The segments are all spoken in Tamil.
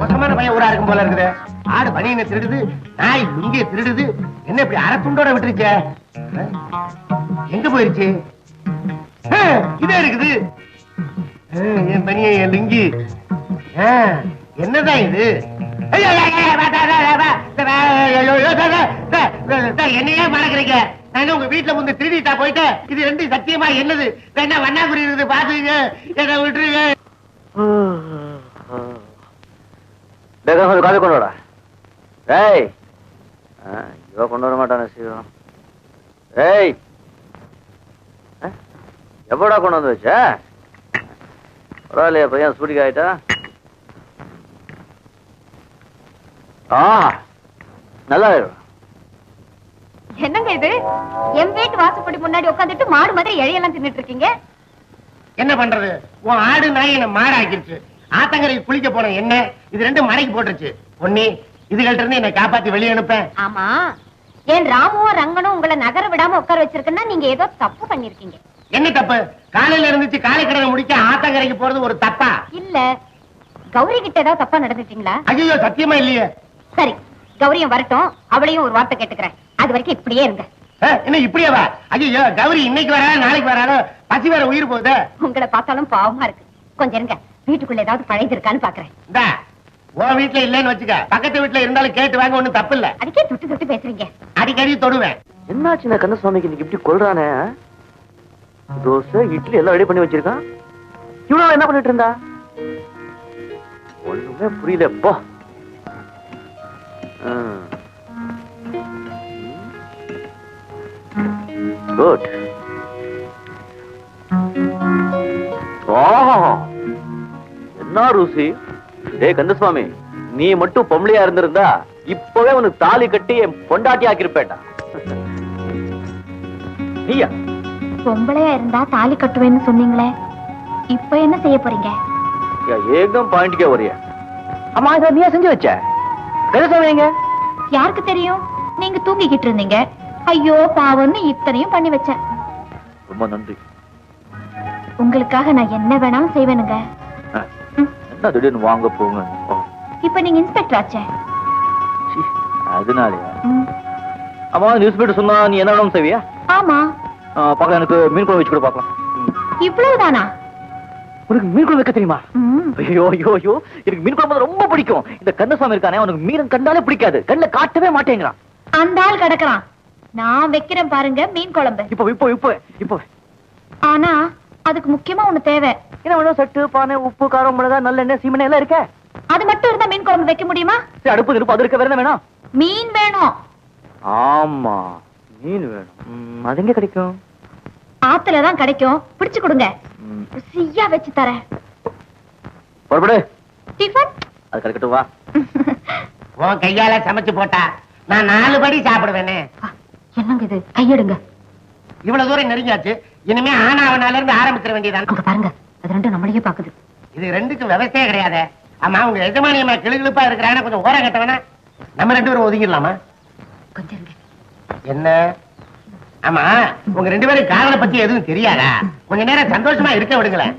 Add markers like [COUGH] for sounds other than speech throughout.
மோசமான பையன் ஊரா இருக்கும் போல இருக்குது. மாடு பனியனை திருடுது நாய் லுங்கிய திருடுது என்ன இப்படி அரைத்துண்டோட விட்டுருக்க எங்க போயிருச்சு இதே இருக்குது என் பனிய என் லுங்கி என்னதான் இது என்னையே மறக்கிறீங்க நான் உங்க வீட்டுல வந்து திருடிட்டா போயிட்டு இது ரெண்டு சத்தியமா என்னது என்ன வண்ணா புரியுது பாத்துங்க என்ன விட்டுருங்க ஒரு காது ஏய். இவ கொண்டு வர மாட்டான சிவம் ஏய். எவ்வளோ கொண்டு வந்து வச்ச? பரவாயில்லையா பையன் சூடிக்கு ஆயிட்டா? ஆ நல்லா என்னங்க இது? என் வீட்டு வாசப்படி முன்னாடி உட்காந்துட்டு மாடு மாதிரி இழையெல்லாம் தின்னுட்டு இருக்கீங்க என்ன பண்றது? உன் ஆடு நாய் என்ன மாடாக்கிருச்சு. ஆத்தங்கரைக்கு குளிக்க போன என்ன இது ரெண்டும் மடைக்கு போட்டுருச்சு. பொன்னி இதுகள்ட்ட இருந்து என்னை காப்பாத்தி வெளியே அனுப்பேன். ஆமா. ஏன் ராமுவும் ரங்கனும் உங்களை நகர விடாம உட்கார வச்சிருக்குன்னா நீங்க ஏதோ தப்பு பண்ணிருக்கீங்க. என்ன தப்பு? காலையில இருந்துச்சு காலை கடனை முடிக்க ஆத்தங்கரைக்கு போறது ஒரு தப்பா? இல்ல. கௌரி கிட்ட ஏதாவது தப்பா நடந்துட்டீங்களா? ஐயோ சத்தியமா இல்லையே. சரி கௌரியும் வரட்டும். அவளையும் ஒரு வார்த்தை கேட்டுக்கிறேன். அது வரைக்கும் இப்படியே இருங்க. என்ன இப்படியே வா ஐயோ கௌரி இன்னைக்கு வரா நாளைக்கு வராளோ பசி வேற உயிர் போகுது. உங்களை பார்த்தாலும் பாவமா இருக்கு. கொஞ்சம் இருங்க. வீட்டுக்குள்ள ஏதாவது பழையது இருக்கான்னு பாக்குறேன். உன் வீட்டுல இல்லைன்னு வச்சுக்க. பக்கத்து வீட்டுல இருந்தாலும் கேட்டு வாங்க ஒண்ணும் தப்பு இல்ல அதுக்கே தொட்டு தொட்டு பேசுறீங்க. அடிக்கடி தொடுவேன். என்னாச்சு இந்த கந்தசுவாமிக்கு? இன்னைக்கு இப்படி கொள்றானே? தோசை இட்லி எல்லாம் ரெடி பண்ணி வச்சிருக்கான். இவ்வளவு என்ன பண்ணிட்டு இருந்தா? ஒண்ணுமே புரியல. போ. குட் என்ன ருசி? டேய் கந்தசுவாமி நீ மட்டும் பொம்பளையா இருந்திருந்தா இப்பவே உனக்கு தாலி கட்டி என் பொண்டாட்டி ஆக்கிருப்பேட்டா நீயா? பொம்பளையா இருந்தா தாலி கட்டுவேன்னு சொன்னீங்களே இப்ப என்ன செய்ய போறீங்க? ஏகம் பாயிண்ட்க்கே வரியா அம்மா இதை நீயா செஞ்சு வச்ச? கந்தசுவாமி எங்க? யாருக்கு தெரியும்? நீங்க தூங்கிக்கிட்டு இருந்தீங்க. ஐயோ பாவம்னு இத்தனையும் பண்ணி வச்சேன் ரொம்ப நன்றி. உங்களுக்காக நான் என்ன வேணாலும் செய்வேனுங்க. என்ன திடீர்னு வாங்க போங்க? இப்ப நீங்க இன்ஸ்பெக்டர் ஆச்சே. அதனாலயா? அம்மா நியூஸ் பேப்பர் சொன்னா நீ என்ன வேணும் செய்வியா? ஆமா. பார்க்கலாம் எனக்கு மீன் குழம்பு வச்சு கூட பார்க்கலாம். இவ்வளவுதானா? உனக்கு மீன் குழம்பு வைக்க தெரியுமா? ஐயோ ஐயோ ஐயோ. எனக்கு மீன் குழம்பு ரொம்ப பிடிக்கும். இந்த கந்தசாமி இருக்கானே உனக்கு மீன் கண்டாலே பிடிக்காது. கண்ணுல காட்டவே மாட்டேங்கிறான். அந்த ஆள் கிடக்குறான். நான் வைக்கிறேன் பாருங்க மீன் குழம்பு. இப்போ இப்போ இப்போ இப்போ. ஆனா அதுக்கு முக்கியமா ஒண்ணு தேவை. என்ன வேணும்? சட்டு பானை உப்பு காரம் மிளகா நல்லெண்ணெய் சீமெண்ணெய் எல்லாம் இருக்கே? அது மட்டும் இருந்தா மீன் குழம்பு வைக்க முடியுமா? சரி, அடுப்பு இருப்பு அது இருக்க வேற என்ன வேணும்? மீன் வேணும். ஆமா மீன் வேணும். ம், அது எங்க கிடைக்கும்? ஆத்துல தான் கிடைக்கும். பிடிச்சு கொடுங்க. ருசியா வச்சு தரேன். புறப்படு. டிஃபன்? அது கிடைக்கட்டும் வா. [LAUGHS] உன் கையால சமைச்சு போட்டா நான் நாலு படி சாப்பிடுவேனே. என்னங்க இது? கையெடுங்க. இவ்வளவு தூரம் நெருங்கியாச்சு. இனிமே ஆனாவனால இருந்து ஆரம்பிச்சிட வேண்டியதான் பாருங்க. அது ரெண்டும் நம்மளையே பாக்குது இது ரெண்டுக்கும் விவசாயே கிடையாது. ஆமா உங்க எஜமானியமா கிளுகிழுப்பா இருக்கிறான கொஞ்சம் ஓரம் கட்டவனா? நம்ம ரெண்டு பேரும் ஒதுங்கிடலாமா? கொஞ்சம் என்ன? ஆமா உங்க ரெண்டு பேரும் காதலை பத்தி எதுவும் தெரியாதா? கொஞ்ச நேரம் சந்தோஷமா இருக்க விடுங்களேன்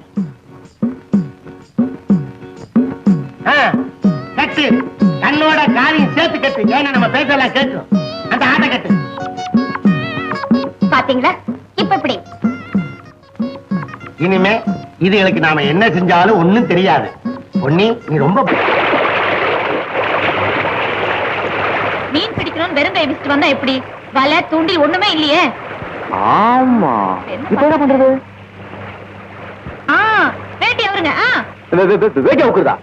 கட்டு. கண்ணோட காதையும் சேர்த்து கட்டு. ஏன்னா நம்ம பேசலாம் கேட்கும் அந்த ஆட்டை கட்டு. பாத்தீங்களா? இப்ப இப்படி இனிமே இதுகளுக்கு நாம என்ன செஞ்சாலும் ஒண்ணும் தெரியாது. பொன்னி நீ ரொம்ப மீன் பிடிக்கணும்னு வெறும் விசிட்டு வந்தா எப்படி? வலை தூண்டில் ஒண்ணுமே இல்லையே. ஆமா. என்ன இப்போ என்ன பண்றது? வேட்டி அவருங்க வேட்டி அவுக்குறதா?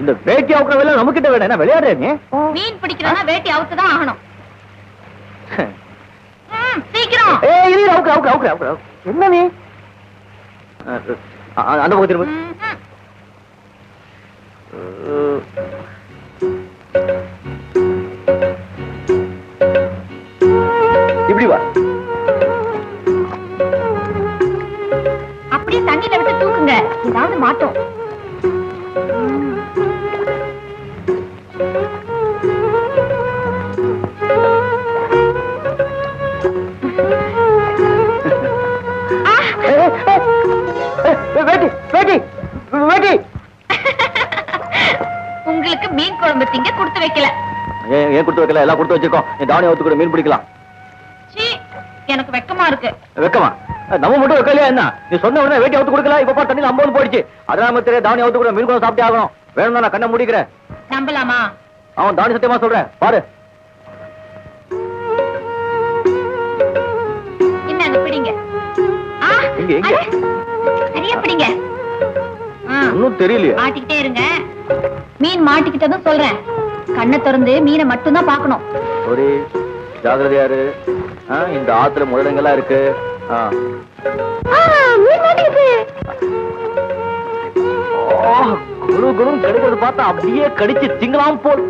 இந்த வேட்டி அவுக்குற வேலை நம்ம கிட்ட வேணும் மீன் பிடிக்கணும்னா வேட்டி அவுத்து தான் ஆகணும் [LAUGHS] சீக்கிரம். என்ன நீ? அந்த பக்கம் திரும்ப இப்படி வா. அப்படியே தண்ணியில விட்டு தூக்குங்க. ஏதாவது மாட்டோம் வேட்டி வேட்டி வேட்டி. [LAUGHS] உங்களுக்கு மீன் குழம்பு திங்க கொடுத்து வைக்கல. ஏன் கொடுத்து வைக்கல? எல்லாம் கொடுத்து வச்சிருக்கோம் நீ தாவணி ஒத்து கூட மீன் பிடிக்கலாம். சீ எனக்கு வெக்கமா இருக்கு. வெக்கமா? நம்ம மட்டும் வைக்கலையா என்ன? நீ சொன்ன உடனே வேட்டி அவுத்து கொடுக்கல? இப்ப தண்ணியில் ஐம்பது போயிடுச்சு. நமக்கு தெரியாது தாவணி அவுத்து கூட மீன் குழம்பு சாப்பிட்டே ஆகணும். வேணும் நான் கண்ணை முடிக்கிறேன். நம்பலாமா? அவன் தாவணி சத்தியமா சொல்றேன். பாரு. என்னங்க பிடிங்க? சரியா பிடிங்க. ஒன்னும் தெரியலையே. மாட்டிக்கிட்டே இருங்க. மீன் மாட்டிக்கிட்டதும் சொல்றேன். கண்ணை திறந்து மீனை மட்டும்தான் பார்க்கணும். ஒரு ஜாகிரதையா இரு ஆ, இந்த ஆத்துல முரடங்கெல்லாம் இருக்கு. குரு குரு கடிக்கிறது பார்த்தா அப்படியே கடிச்சு திங்கலாம் போல்.